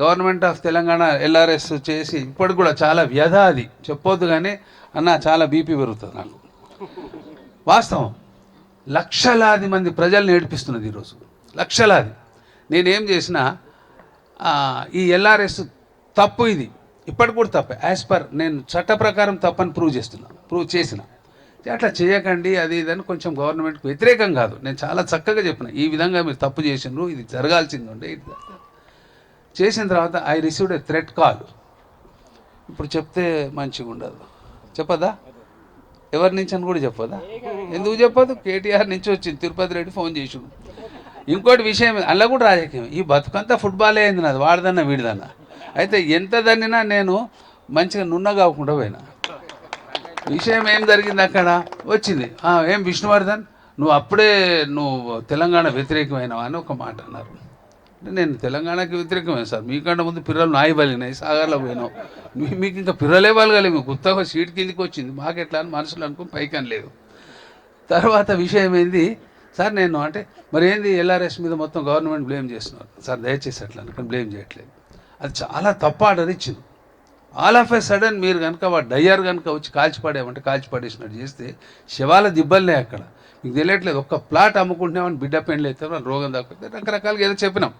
Government of Telangana LRS చేసి ఇప్పటికి కూడా చాలా వ్యధ అది. చెప్పొద్దు కానీ అన్న చాలా బీపీ పెరుగుతుంది నాకు. వాస్తవం. లక్షలాది మంది ప్రజల్ని ఏడిపిస్తున్నది ఈరోజు. లక్షలాది. నేనేం చేసినా ఈ ఎల్ఆర్ఎస్ తప్పు ఇది. ఇప్పటికి కూడా తప్పే. యాజ్ పర్ నేను చట్ట ప్రకారం తప్పని ప్రూవ్ చేస్తున్నా. ప్రూవ్ చేసిన. అట్లా చేయకండి అది ఇది అని కొంచెం గవర్నమెంట్కి వ్యతిరేకం కాదు. నేను చాలా చక్కగా చెప్పిన. ఈ విధంగా మీరు తప్పు చేసిండ్రు ఇది జరగాల్సింది ఉండే ఇది జరగాలి. చేసిన తర్వాత I received a threat call ఇప్పుడు చెప్తే మంచిగా ఉండదు చెప్పదా? ఎవరి నుంచి అని కూడా చెప్పదా? ఎందుకు చెప్పదు? కేటీఆర్ నుంచి వచ్చింది. తిరుపతి రెడ్డి ఫోన్ చేసి ఇంకోటి విషయం అలా కూడా రాజకీయం. ఈ బతుకంతా ఫుట్బాలే అయింది నాది వాడదన్నా వీడిదన్నా. అయితే ఎంత దన్నినా నేను మంచిగా నున్న కాకుండా పోయినా. విషయం ఏం జరిగింది అక్కడ? వచ్చింది. ఏం విష్ణువర్ధన్? నువ్వు అప్పుడే నువ్వు తెలంగాణ వ్యతిరేకమైనవా? అని ఒక మాట అన్నారు. అంటే నేను తెలంగాణకి వ్యతిరేకమైన సార్. మీకంటే ముందు పిల్లలు నాయి బలిగినాయి సాగర్లో పోయినావు మీకు ఇంకా పిల్లలే బలగలే మీకు కొత్తగా సీట్ కిందికి వచ్చింది. మాకెట్లా అని మనసులో అనుకుని పైకి లేదు తర్వాత విషయం ఏంది? సార్ నేను అంటే మరి ఏంది ఎల్ఆర్ఎస్ మీద మొత్తం గవర్నమెంట్ బ్లేమ్ చేస్తున్నారు? సార్ దయచేసి అట్లా అనుకుని బ్లేమ్ చేయట్లేదు. అది చాలా తప్ప ఆర్డర్ ఇచ్చింది. ఆల్ ఆఫ్ ఎ సడన్ మీరు కనుక వాడు డయ్యర్ కనుక వచ్చి కాల్చిపడేమంటే కాల్చిపడేసినట్టు చేస్తే శవాల దిబ్బలే అక్కడ. మీకు తెలియట్లేదు ఒక్క ప్లాట్ అమ్ముకుంటున్నామని బిడ్డ పెండ్లు అయితే రోగం తక్కువ రకరకాలుగా ఏదో చెప్పినాం.